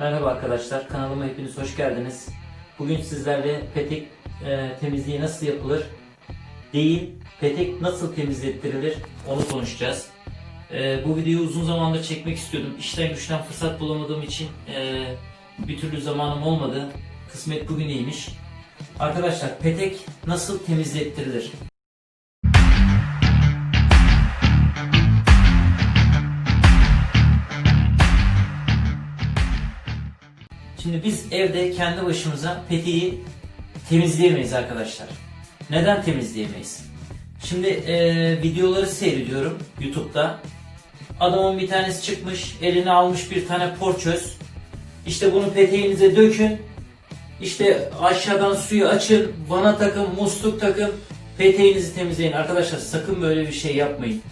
Merhaba arkadaşlar, kanalıma hepiniz hoş geldiniz. Bugün sizlerle petek e, temizliği nasıl yapılır değil, petek nasıl temizlettirilir onu konuşacağız. E, bu videoyu uzun zamandır çekmek istiyordum. İşten güçten fırsat bulamadığım için e, bir türlü zamanım olmadı. Kısmet bugüneymiş. Arkadaşlar petek nasıl temizlettirilir? Şimdi biz evde kendi başımıza peteği temizleyemeyiz arkadaşlar. Neden temizleyemeyiz? Şimdi eee, videoları seyrediyorum YouTube'da. Adamın bir tanesi çıkmış, eline almış bir tane porçöz. İşte bunu peteğinize dökün. İşte aşağıdan suyu açın, vana takın, musluk takın, peteğinizi temizleyin. Arkadaşlar sakın böyle bir şey yapmayın.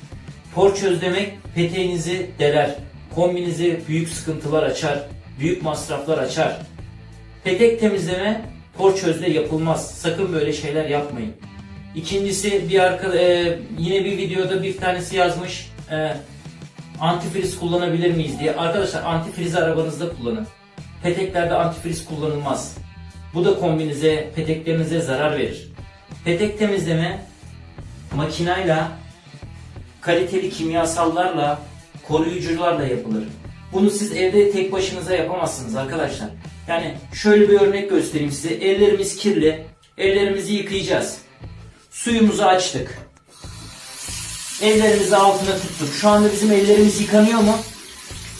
Porçöz demek peteğinizi deler, kombinize büyük sıkıntılar açar, büyük masraflar açar. Petek temizleme porçözle yapılmaz. Sakın böyle şeyler yapmayın. İkincisi bir arka, e, yine bir videoda bir tanesi yazmış e, antifriz kullanabilir miyiz diye. Arkadaşlar antifrizi arabanızda kullanın. Peteklerde antifriz kullanılmaz. Bu da kombinize, peteklerinize zarar verir. Petek temizleme makinayla kaliteli kimyasallarla, koruyucularla yapılır. Bunu siz evde tek başınıza yapamazsınız arkadaşlar. Yani şöyle bir örnek göstereyim size. Ellerimiz kirli. Ellerimizi yıkayacağız. Suyumuzu açtık. Ellerimizi altına tuttuk. Şu anda bizim ellerimiz yıkanıyor mu?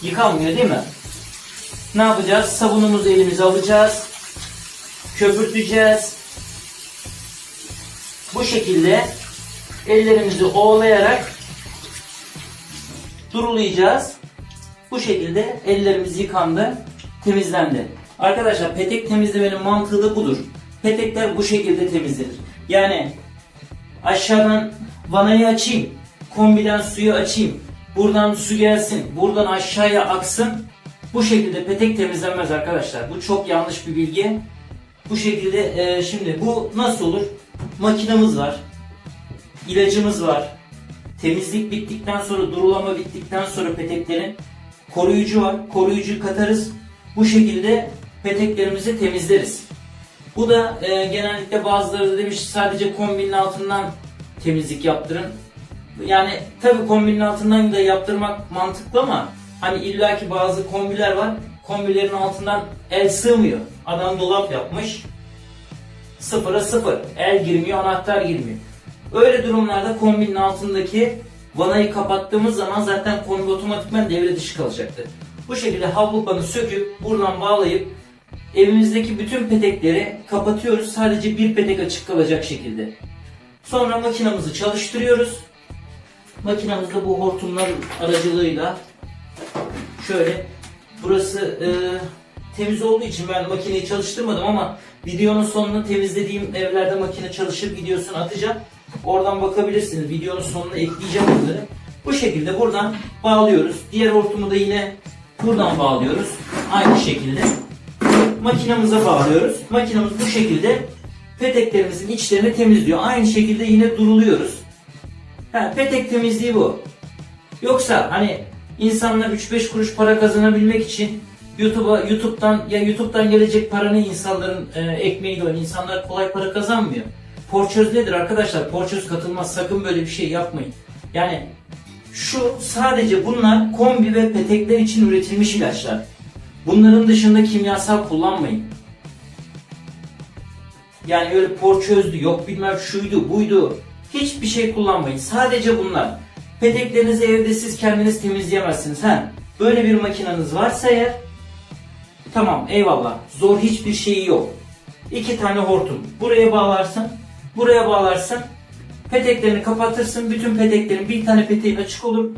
Yıkanmıyor değil mi? Ne yapacağız? Sabunumuzu elimize alacağız. Köpürteceğiz. Bu şekilde ellerimizi ovalayarak durulayacağız. Bu şekilde ellerimiz yıkandı, temizlendi. Arkadaşlar petek temizlemenin mantığı da budur. Petekler bu şekilde temizlenir. Yani aşağıdan vanayı açayım, kombiden suyu açayım, buradan su gelsin, buradan aşağıya aksın. Bu şekilde petek temizlenmez arkadaşlar. Bu çok yanlış bir bilgi. Bu şekilde e, şimdi bu nasıl olur? Makinamız var, ilacımız var, Temizlik bittikten sonra, durulama bittikten sonra peteklerin koruyucu var. Koruyucu katarız. Bu şekilde peteklerimizi temizleriz. Bu da e, genellikle bazıları da demiş sadece kombinin altından temizlik yaptırın. Yani tabi kombinin altından da yaptırmak mantıklı ama hani illaki bazı kombiler var. Kombilerin altından el sığmıyor. Adam dolap yapmış. Sıfıra sıfır. El girmiyor, anahtar girmiyor. Öyle durumlarda kombinin altındaki vanayı kapattığımız zaman zaten kombi otomatikman devre dışı kalacaktır. Bu şekilde havlu banı söküp buradan bağlayıp evimizdeki bütün petekleri kapatıyoruz. Sadece bir petek açık kalacak şekilde. Sonra makinamızı çalıştırıyoruz. Makinamızda bu hortumlar aracılığıyla şöyle burası e, temiz olduğu için ben makineyi çalıştırmadım ama videonun sonunda temizlediğim evlerde makine çalışır videosunu atacağım. Oradan bakabilirsiniz. Videonun sonuna ekleyeceğim bunları. Bu şekilde buradan bağlıyoruz. Diğer hortumu da yine buradan bağlıyoruz. Aynı şekilde makinamıza bağlıyoruz. Makinamız bu şekilde peteklerimizin içlerini temizliyor. Aynı şekilde yine duruluyoruz. Ha, petek temizliği bu. Yoksa hani insanlar 3-5 kuruş para kazanabilmek için YouTube'a YouTube'dan ya YouTube'dan gelecek paranı insanların e, ekmeğiyle oynuyor. İnsanlar kolay para kazanmıyor. Porçöz nedir arkadaşlar? Porçöz katılmaz. Sakın böyle bir şey yapmayın. Yani şu sadece bunlar kombi ve petekler için üretilmiş ilaçlar. Bunların dışında kimyasal kullanmayın. Yani öyle porçözdü, yok bilmem şuydu, buydu. Hiçbir şey kullanmayın. Sadece bunlar. Peteklerinizi evde siz kendiniz temizleyemezsiniz. Ha, böyle bir makineniz varsa eğer tamam eyvallah. Zor hiçbir şeyi yok. İki tane hortum. Buraya bağlarsın, buraya bağlarsın. Peteklerini kapatırsın. Bütün peteklerin bir tane peteğin açık olur.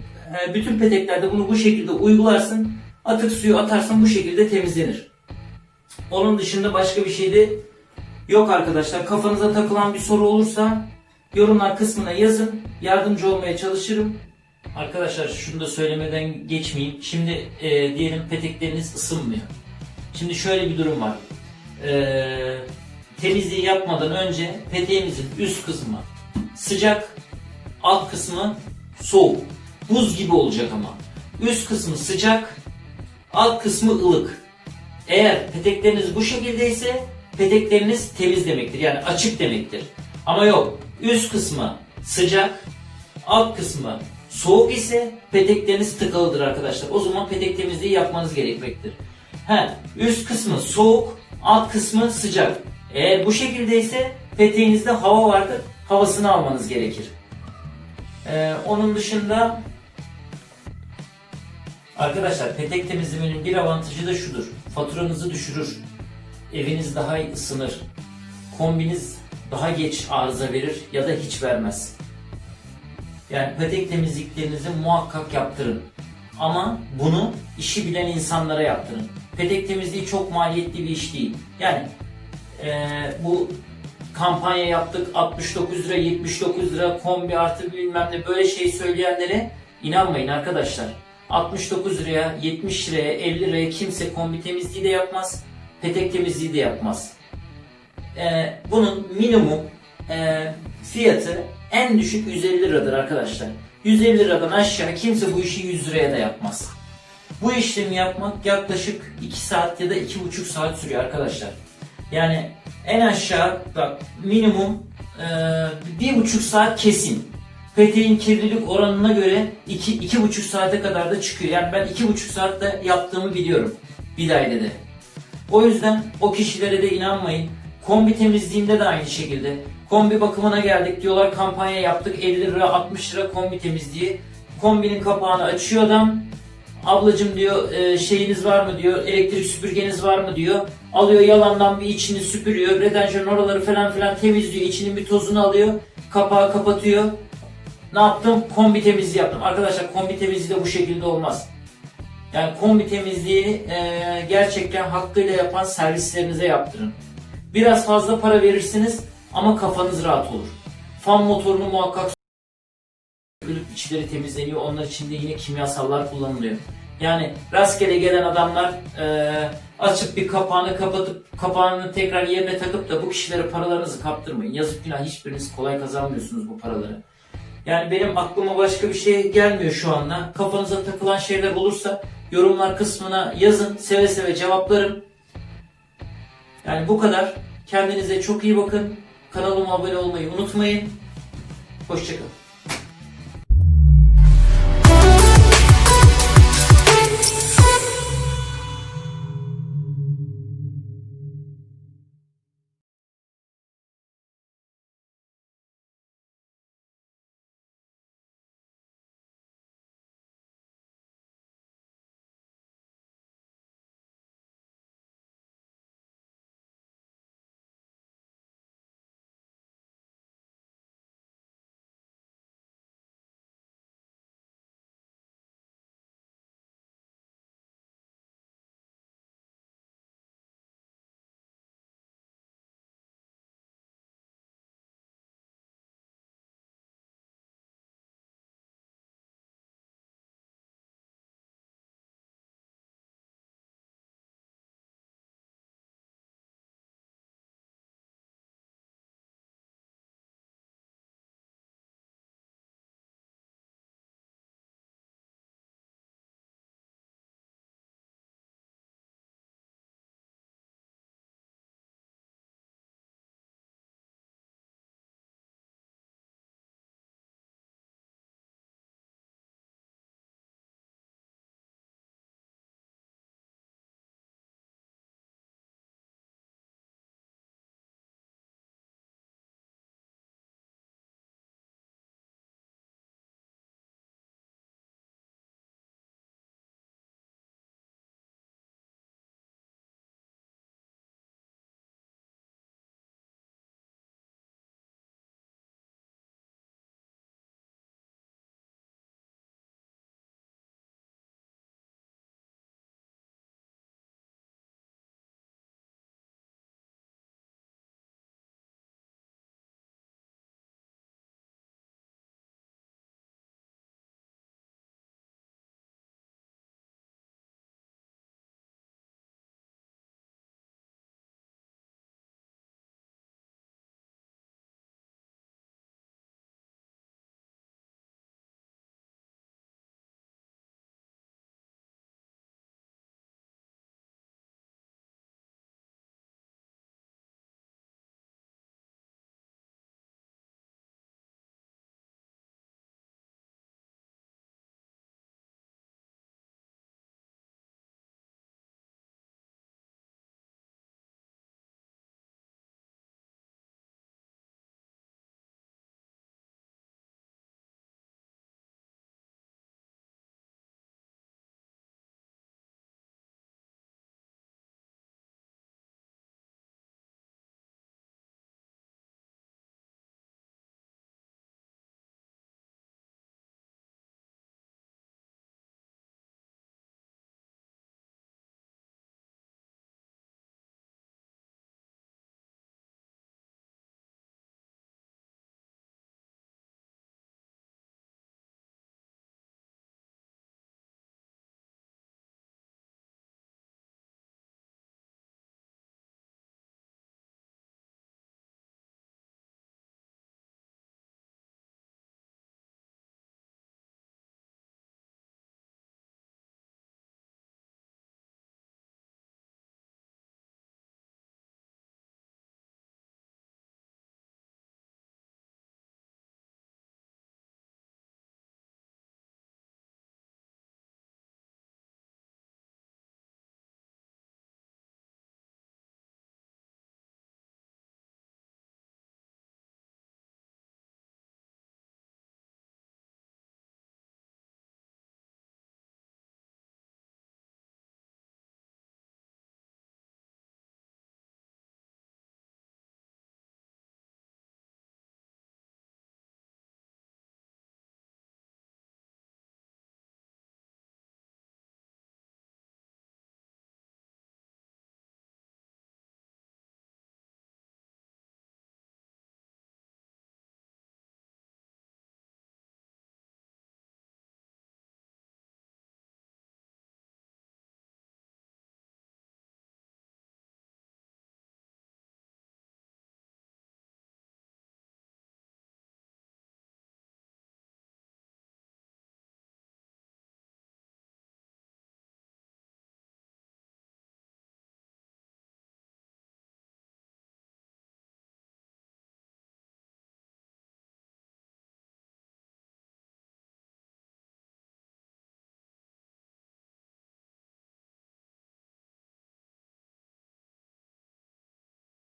Ee, Bütün peteklerde bunu bu şekilde uygularsın. Atık suyu atarsın bu şekilde temizlenir. Onun dışında başka bir şey de yok arkadaşlar. Kafanıza takılan bir soru olursa yorumlar kısmına yazın. Yardımcı olmaya çalışırım. Arkadaşlar şunu da söylemeden geçmeyeyim. Şimdi e, diyelim petekleriniz ısınmıyor. Şimdi şöyle bir durum var. Ee, temizliği yapmadan önce peteğimizin üst kısmı sıcak, alt kısmı soğuk. Buz gibi olacak ama. Üst kısmı sıcak, alt kısmı ılık. Eğer petekleriniz bu şekildeyse petekleriniz temiz demektir. Yani açık demektir. Ama yok. Üst kısmı sıcak, alt kısmı soğuk ise petekleriniz tıkalıdır arkadaşlar. O zaman petek temizliği yapmanız gerekmektir. He, üst kısmı soğuk, alt kısmı sıcak. Eğer bu şekildeyse peteğinizde hava vardır. Havasını almanız gerekir. Ee, onun dışında Arkadaşlar petek temizlemenin bir avantajı da şudur. Faturanızı düşürür. Eviniz daha ısınır. Kombiniz daha geç arıza verir ya da hiç vermez. Yani petek temizliklerinizi muhakkak yaptırın. Ama bunu işi bilen insanlara yaptırın. Petek temizliği çok maliyetli bir iş değil. Yani eee, bu kampanya yaptık 69 lira 79 lira kombi artı bilmem ne böyle şey söyleyenlere inanmayın arkadaşlar. 69 liraya 70 liraya 50 liraya kimse kombi temizliği de yapmaz. Petek temizliği de yapmaz. Ee, bunun minimum e, fiyatı en düşük 150 liradır arkadaşlar. 150 liradan aşağı kimse bu işi 100 liraya da yapmaz. Bu işlemi yapmak yaklaşık 2 saat ya da 2,5 saat sürüyor arkadaşlar. Yani en aşağı bak minimum e, bir buçuk saat kesin. Peteğin kirlilik oranına göre iki, iki buçuk saate kadar da çıkıyor. Yani ben iki buçuk saatte yaptığımı biliyorum. Bir dairede. O yüzden o kişilere de inanmayın. Kombi temizliğinde de aynı şekilde. Kombi bakımına geldik diyorlar kampanya yaptık 50 lira 60 lira kombi temizliği. Kombinin kapağını açıyor adam. Ablacım diyor "e, şeyiniz var mı diyor elektrik süpürgeniz var mı diyor. Alıyor yalandan bir içini süpürüyor. Retenjörün oraları falan filan temizliyor. içinin bir tozunu alıyor. Kapağı kapatıyor. Ne yaptım? Kombi temizliği yaptım. Arkadaşlar kombi temizliği de bu şekilde olmaz. Yani kombi temizliği e, gerçekten hakkıyla yapan servislerinize yaptırın. Biraz fazla para verirsiniz ama kafanız rahat olur. Fan motorunu muhakkak ölüp içleri temizleniyor. Onlar içinde yine kimyasallar kullanılıyor. Yani rastgele gelen adamlar e, açıp bir kapağını kapatıp kapağını tekrar yerine takıp da bu kişilere paralarınızı kaptırmayın. Yazık günah hiçbiriniz kolay kazanmıyorsunuz bu paraları. Yani benim aklıma başka bir şey gelmiyor şu anda. Kafanıza takılan şeyler olursa yorumlar kısmına yazın. Seve seve cevaplarım. Yani bu kadar. Kendinize çok iyi bakın. Kanalıma abone olmayı unutmayın. Hoşçakalın.